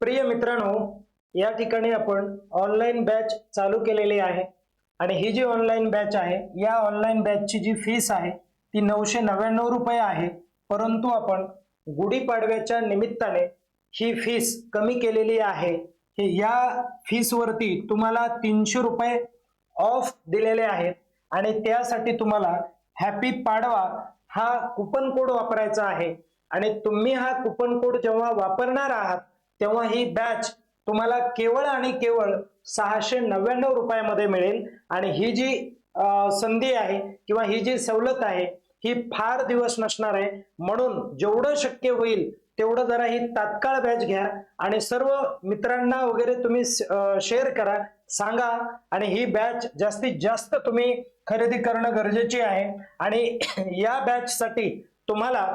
प्रिय मित्रांनो या ठिकाणी आपण ऑनलाईन बॅच चालू केलेली आहे. आणि ही जी ऑनलाईन बॅच आहे या ऑनलाईन बॅचची जी फीस आहे ती नऊशे नव्याण्णव रुपये आहे. परंतु आपण गुढीपाडव्याच्या निमित्ताने ही फीस कमी केलेली आहे. ही या फीसवरती तुम्हाला तीनशे रुपये ऑफ दिलेले आहेत. आणि त्यासाठी तुम्हाला हॅपी पाडवा हा कुपन कोड वापरायचा आहे. आणि तुम्ही हा कुपन कोड जेव्हा वापरणार आहात तेव्हा ही बॅच तुम्हाला केवळ आणि केवळ सहाशे नव्याण्णव रुपयामध्ये मिळेल. आणि ही जी संधी आहे किंवा ही जी सवलत आहे ही फार दिवस नसणार आहे. म्हणून जेवढं शक्य होईल तेवढं जरा ही तात्काळ बॅच घ्या. आणि सर्व मित्रांना वगैरे तुम्ही शेअर करा सांगा. आणि ही बॅच जास्तीत जास्त तुम्ही खरेदी करणं गरजेची आहे. आणि या बॅच साठी तुम्हाला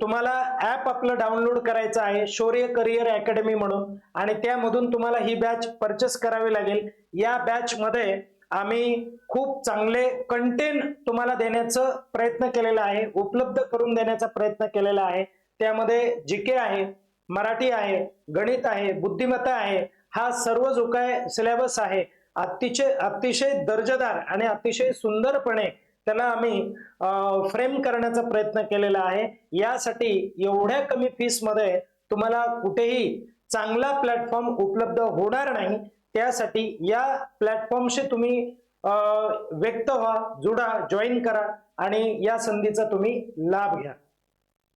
तुम्हाला ऍप आपलं डाउनलोड करायचं आहे शौर्य करिअर अकॅडमी म्हणून आणि त्यामधून तुम्हाला ही बॅच परचेस करावी लागेल. या बॅच मध्ये आम्ही खूप चांगले कंटेंट तुम्हाला देण्याचा प्रयत्न केलेला आहे उपलब्ध करून देण्याचा प्रयत्न केलेला आहे. त्यामध्ये जी के आहे मराठी आहे गणित आहे बुद्धिमत्ता आहे हा सर्व जो काय सिलेबस आहे अतिशय अतिशय दर्जेदार आणि अतिशय सुंदरपणे त्याला आम्ही फ्रेम करण्याचा प्रयत्न केलेला आहे. यासाठी एवढ्या कमी फीसमध्ये तुम्हाला कुठेही चांगला प्लॅटफॉर्म उपलब्ध होणार नाही. त्यासाठी या प्लॅटफॉर्मशी तुम्ही व्यक्त व्हा जुडा जॉईन करा आणि या संधीचा तुम्ही लाभ घ्या.